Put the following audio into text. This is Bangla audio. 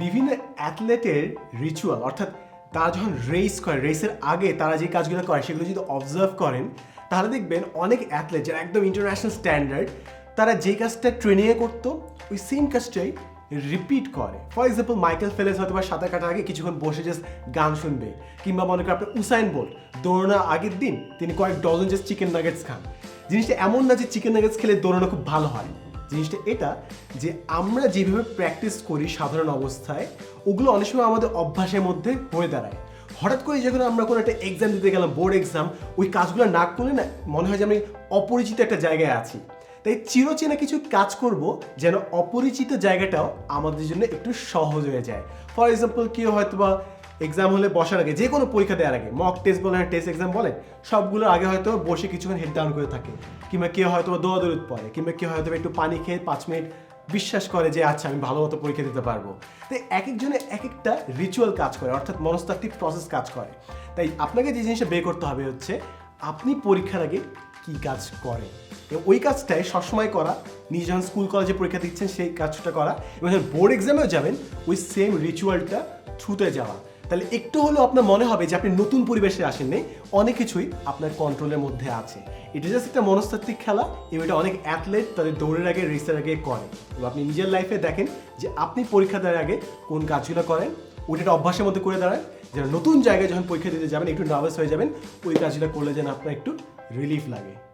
বিভিন্ন অ্যাথলেটের রিচুয়াল অর্থাৎ তারা যখন রেস করে রেসের আগে তারা যে কাজগুলো করে সেগুলো যদি অবজার্ভ করেন, তাহলে দেখবেন অনেক অ্যাথলেট যারা একদম ইন্টারন্যাশনাল স্ট্যান্ডার্ড তারা যে কাজটা ট্রেনিংয়ে করতো, ওই সেম কাজটাই রিপিট করে। ফর এক্সাম্পল মাইকেল ফেলেস হয়তো বা সাঁতার কাটার আগে কিছুক্ষণ বসে জাস্ট গান শুনবে, কিংবা মনে করেন আপনার উসাইন বোল্ট দৌড়ানোর আগের দিন তিনি কয়েক ডজন জাস্ট চিকেন নাগেটস খান। জিনিসটা এমন না যে চিকেন নাগেটস খেলে দৌড়ানো খুব ভালো হয়। জিনিসটা এটা যে আমরা যেভাবে প্র্যাকটিস করি সাধারণ অবস্থায়, ওগুলো অনেক সময় আমাদের অভ্যাসের মধ্যে হয়ে দাঁড়ায়। হঠাৎ করে যখন আমরা কোনো একটা এক্সাম দিতে গেলাম বোর্ড এক্সাম ওই কাজগুলো না করলে না মনে হয় যে আমি অপরিচিত একটা জায়গায় আছি। তাই চিরচেনা কিছু কাজ করব যেন অপরিচিত জায়গাটাও আমাদের জন্য একটু সহজ হয়ে যায়। ফর এক্সাম্পল কেউ হয়তো বা এক্সাম হলে বসার আগে, যে কোনো পরীক্ষা দেওয়ার আগে মক টেস্ট বলেন টেস্ট এক্সাম বলেন সবগুলোর আগে হয়তো বসে কিছুক্ষণ হেড ডাউন করে থাকে। কিংবা কেউ হয়তো দৌড়াদৌড়ি পড়ে, কিংবা কেউ হয়তো একটু পানি খেয়ে পাঁচ মিনিট বিশ্বাস করে যে আচ্ছা আমি ভালো মতো পরীক্ষা দিতে পারব। তো এক একজনে এক একটা রিচুয়াল কাজ করে, অর্থাৎ মনস্তাত্ত্বিক প্রসেস কাজ করে। তাই আপনাকে যে জিনিসটা বের করতে হবে হচ্ছে, আপনি পরীক্ষার আগে কি কাজ এবং ওই কাজটাই সবসময় করা, নিজে যখন স্কুল কলেজে পরীক্ষা দিচ্ছেন, সেই কাজটা করা, এবং যখন বোর্ড এক্সামেও যাবেন, ওই সেম রিচুয়ালটা থ্রুতে যাওয়া। তাহলে একটু হলেও আপনার মনে হবে যে আপনি নতুন পরিবেশে আসেননি, অনেক কিছুই আপনার কন্ট্রোলের মধ্যে আছে। এটা জাস্ট একটা মনস্তাত্ত্বিক খেলা, এবং এটা অনেক অ্যাথলেট তাদের দৌড়ের আগে রেসের আগে করে। এবং আপনি নিজের লাইফে দেখেন যে আপনি পরীক্ষা দেওয়ার আগে কোন কাজগুলো করেন, ওটা অভ্যাসের মধ্যে করে দাঁড়ান। যেন নতুন জায়গায় যখন পরীক্ষা দিতে যাবেন, একটু নার্ভাস হয়ে যাবেন, ওই কাজগুলো করলে যেন আপনার একটু রিলিফ লাগে।